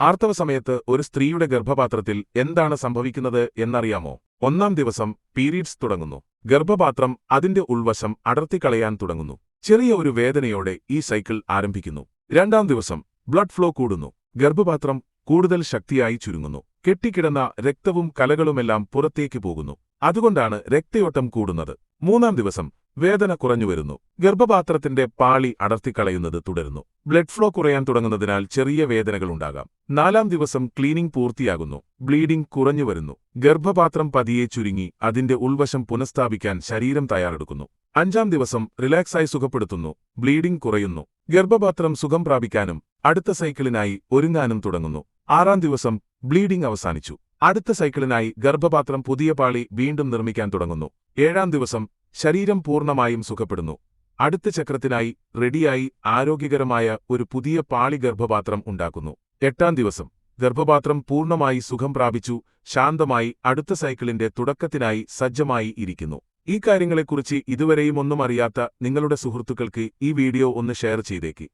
ആർത്തവ സമയത്ത് ഒരു സ്ത്രീയുടെ ഗർഭപാത്രത്തിൽ എന്താണ് സംഭവിക്കുന്നത് എന്നറിയാമോ? ഒന്നാം ദിവസം പീരീഡ്സ് തുടങ്ങുന്നു. ഗർഭപാത്രം അതിന്റെ ഉൾവശം അടർത്തിക്കളയാൻ തുടങ്ങുന്നു. ചെറിയ ഒരു വേദനയോടെ ഈ സൈക്കിൾ ആരംഭിക്കുന്നു. രണ്ടാം ദിവസം ബ്ലഡ് ഫ്ലോ കൂടുന്നു. ഗർഭപാത്രം കൂടുതൽ ശക്തിയായി ചുരുങ്ങുന്നു. കെട്ടിക്കിടന്ന രക്തവും കലകളുമെല്ലാം പുറത്തേക്ക് പോകുന്നു. അതുകൊണ്ടാണ് രക്തയോട്ടം കൂടുന്നത്. മൂന്നാം ദിവസം വേദന കുറഞ്ഞുവരുന്നു ഗർഭപാത്രത്തിന്റെ പാളി അടർത്തിക്കളയുന്നത് തുടരുന്നു. ബ്ലഡ് ഫ്ലോ കുറയാൻ തുടങ്ങുന്നതിനാൽ ചെറിയ വേദനകൾ വേദനകളുണ്ടാകാം നാലാം ദിവസം ക്ലീനിംഗ് പൂർത്തിയാകുന്നു. ബ്ലീഡിംഗ് കുറഞ്ഞുവരുന്നു ഗർഭപാത്രം പതിയെ ചുരുങ്ങി അതിന്റെ ഉൾവശം പുനഃസ്ഥാപിക്കാൻ ശരീരം തയ്യാറെടുക്കുന്നു. അഞ്ചാം ദിവസം റിലാക്സായി സുഖപ്പെടുത്തുന്നു. ബ്ലീഡിംഗ് കുറയുന്നു. ഗർഭപാത്രം സുഖം പ്രാപിക്കാനും അടുത്ത സൈക്കിളിനായി ഒരുങ്ങാനും തുടങ്ങുന്നു. ആറാം ദിവസം ബ്ലീഡിംഗ് അവസാനിച്ചു. അടുത്ത സൈക്കിളിനായി ഗർഭപാത്രം പുതിയ പാളി വീണ്ടും നിർമ്മിക്കാൻ തുടങ്ങുന്നു. ഏഴാം ദിവസം ശരീരം പൂർണമായും സുഖപ്പെടുന്നു. അടുത്ത ചക്രത്തിനായി റെഡിയായി ആരോഗ്യകരമായ ഒരു പുതിയ പാളി ഗർഭപാത്രം ഉണ്ടാക്കുന്നു. എട്ടാം ദിവസം. ഗർഭപാത്രം പൂർണമായി സുഖം പ്രാപിച്ചു ശാന്തമായി അടുത്ത സൈക്കിളിന്റെ തുടക്കത്തിനായി സജ്ജമായി ഇരിക്കുന്നു. ഈ കാര്യങ്ങളെക്കുറിച്ച് ഇതുവരെയും ഒന്നും അറിയാത്ത നിങ്ങളുടെ സുഹൃത്തുക്കൾക്ക് ഈ വീഡിയോ ഒന്ന് ഷെയർ ചെയ്തേക്ക്.